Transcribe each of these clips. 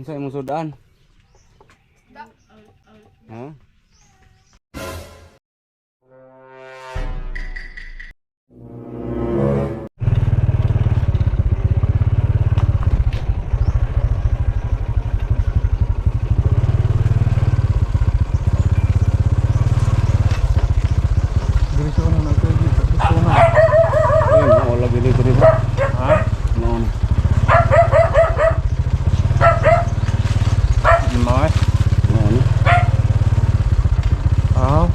Unsa imong sudan? Ha? Diretso ka na nato. Diretso na. Ayun, wala gili diri bro. Ha? Noon. Mga. Noon. Ah.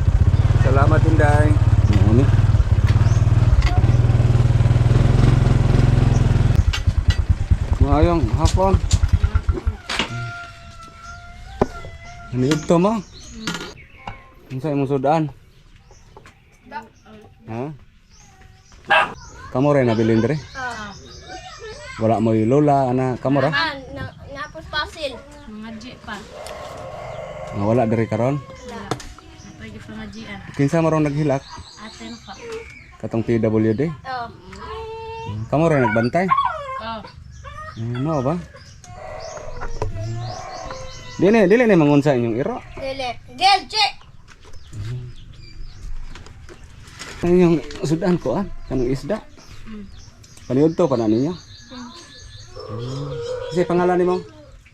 Salamat Inday. Noon. Maayong hapon. Ano yun to mo? Unsa imong sudan? Ha? Kamu rin nabilin diri? Ah, Wala mo lola, ana, kamu ra? ah, na, napos pasil. Mga G pa. Nga wala diri karon. Wala. Pwede pa mga G-an. Kinsa maron naghilak? Aten pa. Katong PWD. Oh, Kamu rin nagbantay? Oh. Hmm, mo ba? Dili, dili na mangunsa inyong iro. dili. Gel, check. Ano yung sudan ko ah, kanang isda. Paniud to pa na ninyo. Kasi pangalan ni mo?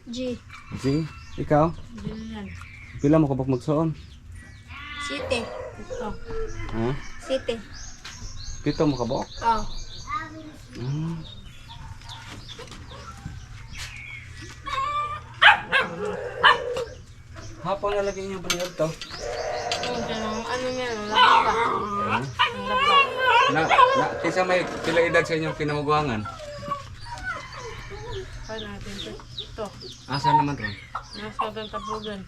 G. Si, ikaw? Bilian. Pila mo kabuk magsuon? City. Ito. Ha? City. Pito mo kabuk? Oh. Hmm. Hapon na lagi inyong paniud to. Ganun, ano. Ang laba. Na, na, kisa may pila edad sa inyong kinamuguangan. Pa natin ito. Ito. Asa naman ron? Nasa doon tabugan.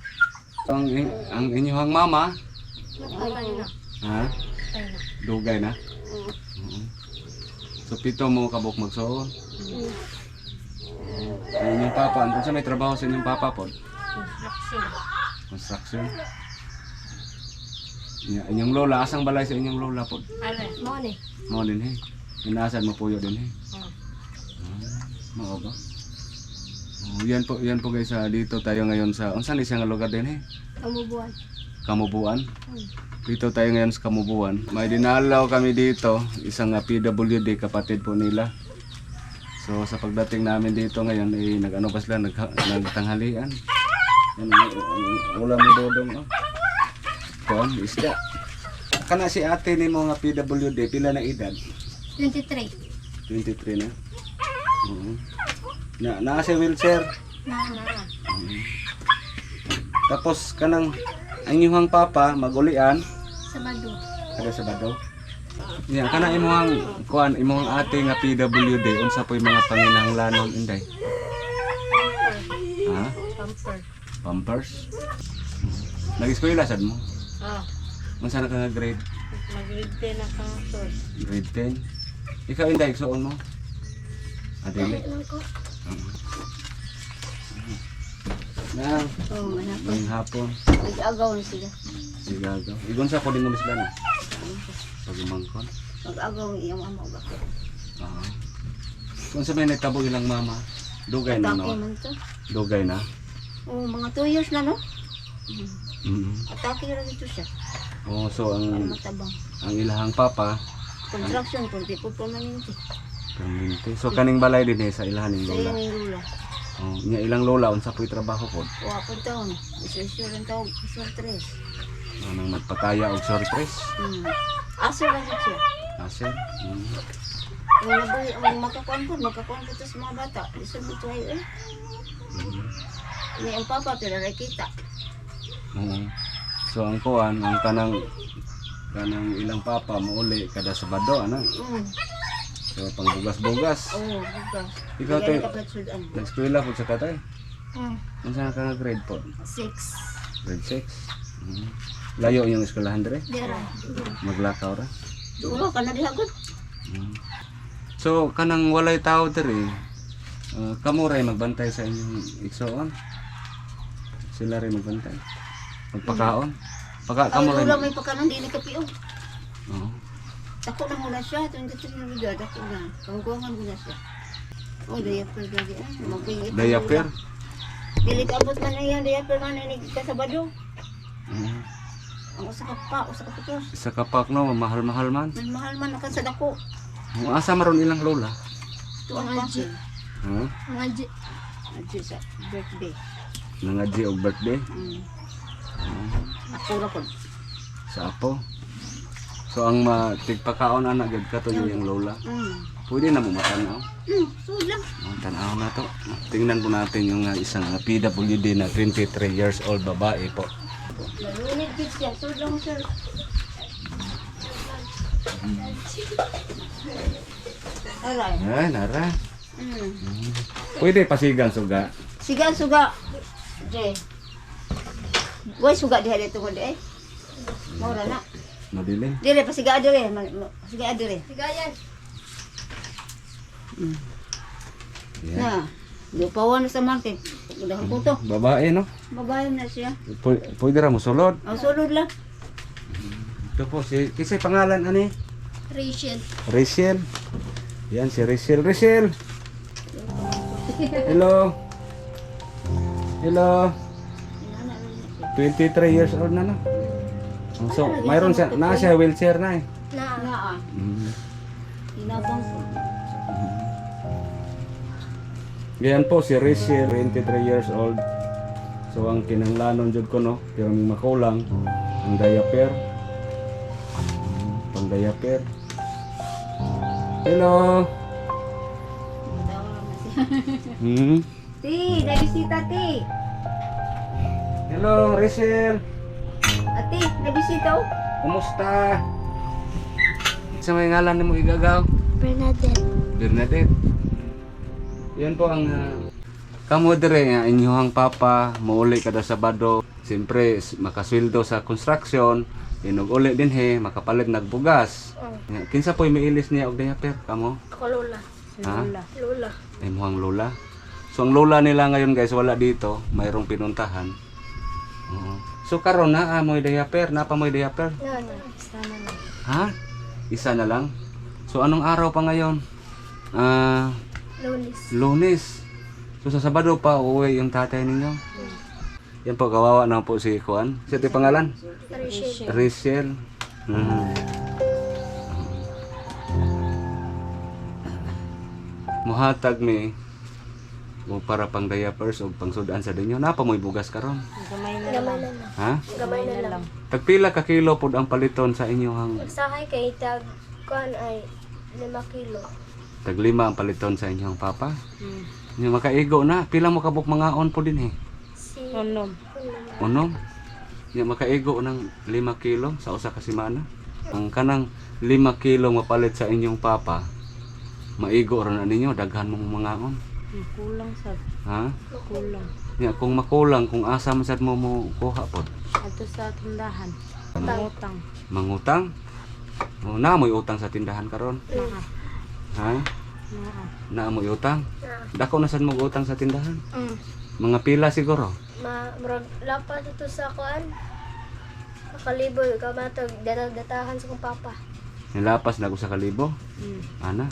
Ang, ang inyong mama, Patay na. ha? Patay na. Dugay na? Oo. So pito mo kabuk magsuon. Ang inyong papa, ano sa may trabaho sa inyong papa po? Construction. Construction. Ya, inyong lola, asang balay sa inyong lola po? Alay. Money. Mao din he. Inasan mo puyo din he. Oh. Mao ba? Oh, yan po, yan po guys, ah, dito tayo ngayon sa, unsan nga lugar din he? Kamubuan. Kamubuan. Dito tayo ngayon sa Kamubuan. May dinalaw kami dito, isang ah, PWD kapatid po nila. So sa pagdating namin dito ngayon, eh, nag-ano pa sila, nag, nagtanghalian. Ang ulam ni Dodong. Oh. Kuan, isda. Kana si ate ni mga PWD, pila na edad? 23. 23 na. Oo. Na, naa si wheelchair. Na, na, na. Tapos kanang ang inyong papa magulian Sabado. kada Sabado. Yan kana imong kuan imong ate nga PWD unsa po yung mga panginahanglanon inday? Ha? Pamper. Pampers. Nag-eskwela sad mo? Oh. Unsa na ka nga grade? Mag-read din na kang source. Grade 10. Ikaw inday igsuon mo? Adili. Ano ko? Na, Oh, ko. ngayong hapon. Mag-agaw na sila. Sigagaw. Igon sa ko din mo sila na. Pagumangkon. Mag-agaw ang iyong ama ba? Oo. Kung sa may nagtabo ilang mama, dugay na no? Dugay na. Oh, mga 2 years na, no? Mm Atake na dito siya. Oh, so Ang ang matabang. ang ilahang papa, Construction, kung di po permanente. permanente. So kaning balay din eh, sa ilahan ning Sa lola. yung lula. Oh, nya ilang lola unsa po'y trabaho pod. Wapod taon. Isa-isa rin tawag. Isa tres. Anang magpataya og sorpress. Hmm. Aso lang siya. Ase. Mm. Ang nabuhi, ang makakuan ko, makakuan ko to sa mga bata. Isa mo ito ay, eh. Mm. Ni ang papa, pero nakita. Oo. So ang kuan, ang kanang kanang ilang papa mauli kada Sabado ana. Hmm. So pangbugas-bugas. Oo, bukas. Ikaw, te. nakapatsudan. Nag-eskwela pod sa katay. Hmm. Unsa ka nga grade pod? Six. Grade 6. Mm. Layo yung eskwelahan dire. Dera. Maglakaw ra. Oo, ka na dihagod. Mm. So kanang walay tao diri. Uh, kamo ray magbantay sa inyong igsoon. Sila ray magbantay. Magpakaon. Paka Ang kamo ray. lula may pagkanan, di nakapiog. Oo. Ako na muna siya, 23 na bigad. Ako na. Kangguangan ko na siya. Oh, diaper lagi. Ah, magpingit. Diaper. Dili ka abot man na yan, diaper man na kasabado. Mm. Ang usa ka pa, usa ka putos. Isa ka pak no, mahal-mahal man. Man mahal man ang sa dako. Ang asa maron ilang lola. Tuwa aji. Adyo sa birthday. Nangadji og birthday Mm. Ako ra pod. sa apo. So ang matigpakaon anak gid kato yung lola. Mm. Pwede na mo matanaw. Mm, lang. Ang tanaw na to. Tingnan po natin yung uh, isang uh, PWD na 23 years old babae po. Nalunid gid siya, sud lang sir. Aray. Ay, nara. Mm. Pwede pasigang suga. Siga suga. Je. Way suga diha dito ko eh. Mura na. Madilim. Dire pa siga dire, Ma- ma- siga dire. Sigayan. Mm. Yan. Na. Lupawan sa market. Udahan ko to. Babae no? Babae na siya. Pu- pwede ra mo sulod. Ang sulod lang. Ito po si kisay pangalan ani? Rachel. Rachel. Yan si Rachel. Rachel. Hello. Hello. 23 years old na no. So, mayroon siya, na siya wheelchair na eh. Na. Nga ah. Mm. Inabang ko. Yan po si Rachel, 23 years old. So ang kinanglanon jud ko no, pero may makulang ang diaper. Mm, Pang diaper. Hello. Hmm. Ti, nabisita ti. Hello, Rachel. Ati, nabisita oh. Kumusta? Sa may ngalan ni mo igagaw? Bernadette. Bernadette. Yan po ang uh, kamo dire nga inyong papa mauli kada Sabado. Siyempre makasweldo sa construction, inog uli din he makapalit nagbugas. Nga, Kinsa po miilis niya og diaper kamo? Ako lola. Ha? Lola. Ay muhang lola. So ang lola nila ngayon guys wala dito, mayroong pinuntahan. Oo. So karon na amoy diaper, napa moy diaper? Na. Sana na. Ha? Isa na lang. So anong araw pa ngayon? Ah, Lolis. Lunes. So sa Sabado pa uuwi yung tatay ninyo. Yan po kawawa na po si Kuan. Si pangalan? Rachel. Rachel. Mhm. Muhatag mi o para pang diapers o pang sudan sa dinyo. Napa mo'y bugas karon? Gamay na lang. Ha? Gamay na lang. Tagpila ka kilo pod ang paliton sa inyong Sa akin kay tag kuan ay 5 kilo. taglima ang paliton sa inyong papa. Hmm. Nya makaigo na, pila mo kabuk mga on po din eh. Si Unom. Unom. Nya makaigo ng 5 kilo sa usa ka semana. Ang kanang 5 kilo mapalit sa inyong papa, maigo ra na ninyo daghan mong mga on. Kulang sa Ha? kulang. Nya kung makulang kung asa man sad mo mo kuha pod. Ato sa tindahan. Utang. Mangutang. O na mo'y utang sa tindahan karon. Naa. Ha? Naa. Na mo'y utang. Dako na sad mo utang sa tindahan. Mm. Mga pila siguro. ma murag lapas ito sa kuan makaliboy ka matag datahan sa kong papa Nilapas na ko sa kalibo. Mm. Ana.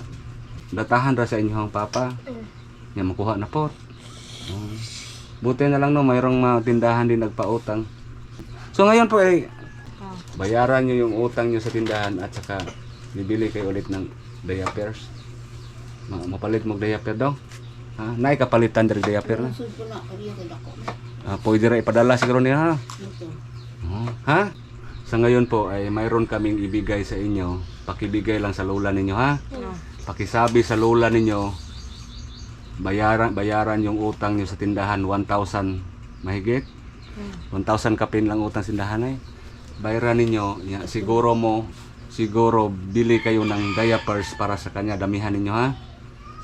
Datahan ra sa inyong papa. Nya makuha na po. Oh. Buti na lang no, mayroong mga tindahan din nagpautang. So ngayon po ay Ah. bayaran nyo yung utang nyo sa tindahan at saka bibili kayo ulit ng diapers. Ma mapalit mo og diaper daw. Ha? Nay kapalitan dari diaper na. Ah, pwede ra ipadala siguro niya ha. Ha? Sa ngayon po ay mayroon kaming ibigay sa inyo. Pakibigay lang sa lola ninyo ha. Pakisabi sa lola ninyo. Bayaran bayaran yung utang niyo sa tindahan 1,000 mahigit. 1,000 kapin lang utang tindahan ay. Bayaran ninyo, ya, siguro mo siguro bili kayo ng diapers para sa kanya damihan ninyo ha.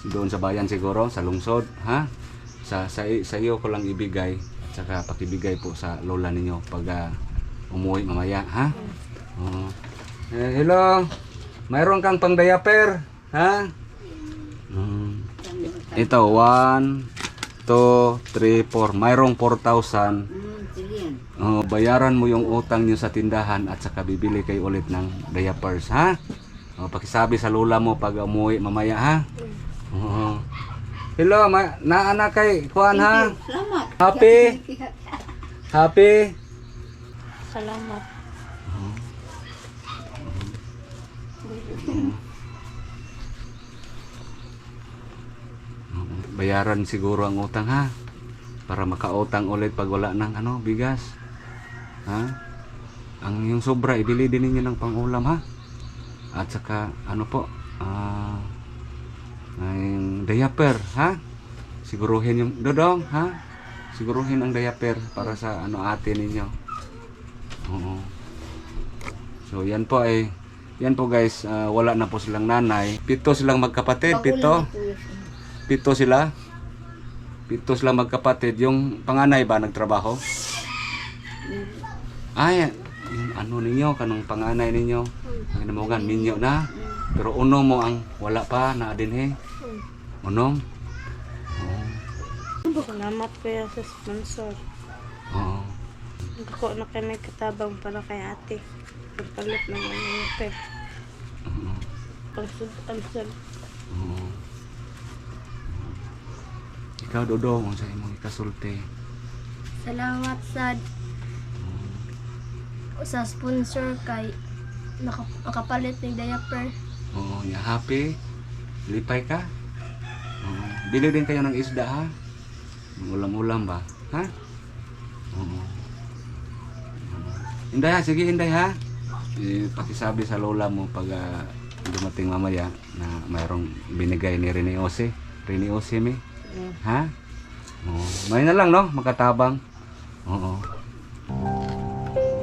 Doon sa bayan siguro sa lungsod ha. Sa sa, sa iyo ko lang ibigay at saka pakibigay po sa lola ninyo pag ah, umuwi mamaya ha. Eh, hello. Mayroon kang pang diaper, ha? Mm. Ito, 1, 2, 3, 4. Mayroong 4,000. Mm, sige yan. Oh, bayaran mo yung utang nyo sa tindahan at saka bibili kayo ulit ng diapers, ha? Oh, pakisabi sa lola mo pag umuwi mamaya, ha? Oo. Hello, ma naana kay Juan ha. Salamat. Happy? Happy? Salamat. Bayaran siguro ang utang ha. Para makautang ulit pag wala ng ano, bigas. Ha? Ang yung sobra ibili din ninyo ng pangulam ha. At saka ano po, ah yung diaper ha. Siguruhin yung dodong ha. Siguruhin ang diaper para sa ano ate ninyo. Oo. So yan po ay yan po guys, ah, wala na po silang nanay. Pito silang magkapatid, pito. Pito sila. Pito sila magkapatid. Yung panganay ba nagtrabaho? Ay, yung ano ninyo, kanong panganay ninyo. Ang namugan, minyo na. Pero uno mo ang wala pa na din eh. Unong? Salamat kuya sa sponsor. Oo. Ako na kami katabang para kay ate. Pagpalit ng ano pe. Oo. Pagsud-ansud. Oo. Ikaw, Dodong, sa imong ikasulti. Salamat sa sa sponsor kay naka, nakapalit ng diaper. Oo, ya happy. Lipay ka. Oo. Bili din kayo ng isda ha. Ulam-ulam ba? Ha? Oo. Inday ha, sige Inday ha. Eh, pakisabi sa lola mo pag ah, dumating mamaya na mayroong binigay ni Rene Ose. Rene Ose Ha? Oo. May na lang no, makatabang. Oo.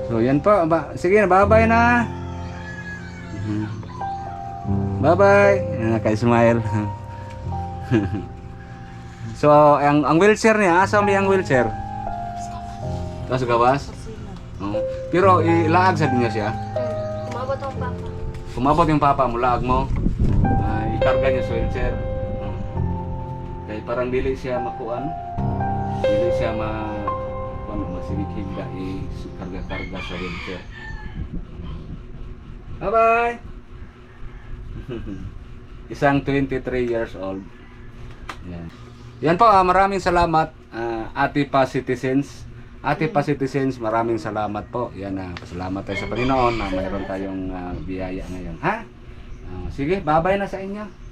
So yan po, ba, sige na, bye-bye na. Mhm. Bye-bye. Yan, Naka-smile. so, ang ang wheelchair niya, asa may ang wheelchair? Kaso gawas? Oo. Pero ilaag sa niya siya. Hmm. Umabot ang papa. Kumabot yung papa mo, laag mo. Ah, ikarga niya sa wheelchair. Oo. Kaya parang dili siya makuan. Dili siya ma ano masinikig da i-karga-karga sa wheelchair. Bye-bye! Isang 23 years old. Yan. Yan po, ah, maraming salamat ah, Ate Pa Citizens. Ate Pa Citizens, maraming salamat po. Yan na, pasalamat tayo sa Panginoon na mayroon tayong ah, biyaya ngayon. Ha? Ah, sige, babay na sa inyo.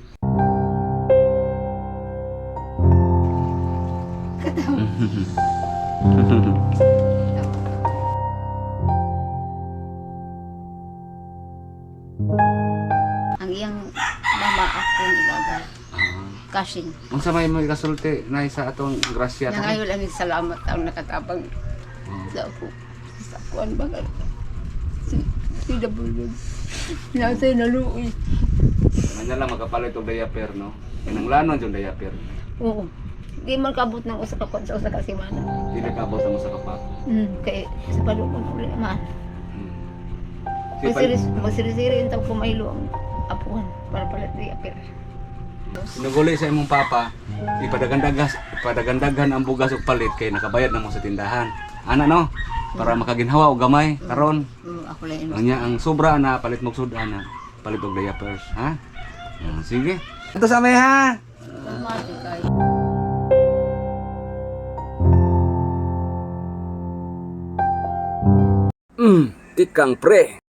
Ang iyang mama ako ni Gaga. Ah, Kasing. unsa may mo ikasulti na sa atong grasya Nga ta? ngayon lang salamat ang nakatabang Oh. sa ako. Sa kuan bagal. Si si W. Nasa naluoy. Kanya lang magapalit og diaper no. Kinanglanon yung diaper. Oo. Di man kabot ng usa ka kuan sa usa ka semana. Dili ka abot mo sa kapak. Hmm, kay sa palungon uli man. Hmm. Si Pal- Masiris, masirisiri yung tawag kumaylo ang apuhan para palit di apir. Sinuguli sa imong papa, ipadagandagas, ipadagandagan ang bugas ug palit kay nakabayad na mo sa tindahan. Ana no? Para makaginhawa og gamay karon. Mm, ako lang yun. Ang ang sobra na palit mog sudan na palit og diapers, ha? Ah, sige. Ito sa may ha. Salamat kay. Mm, tikang pre.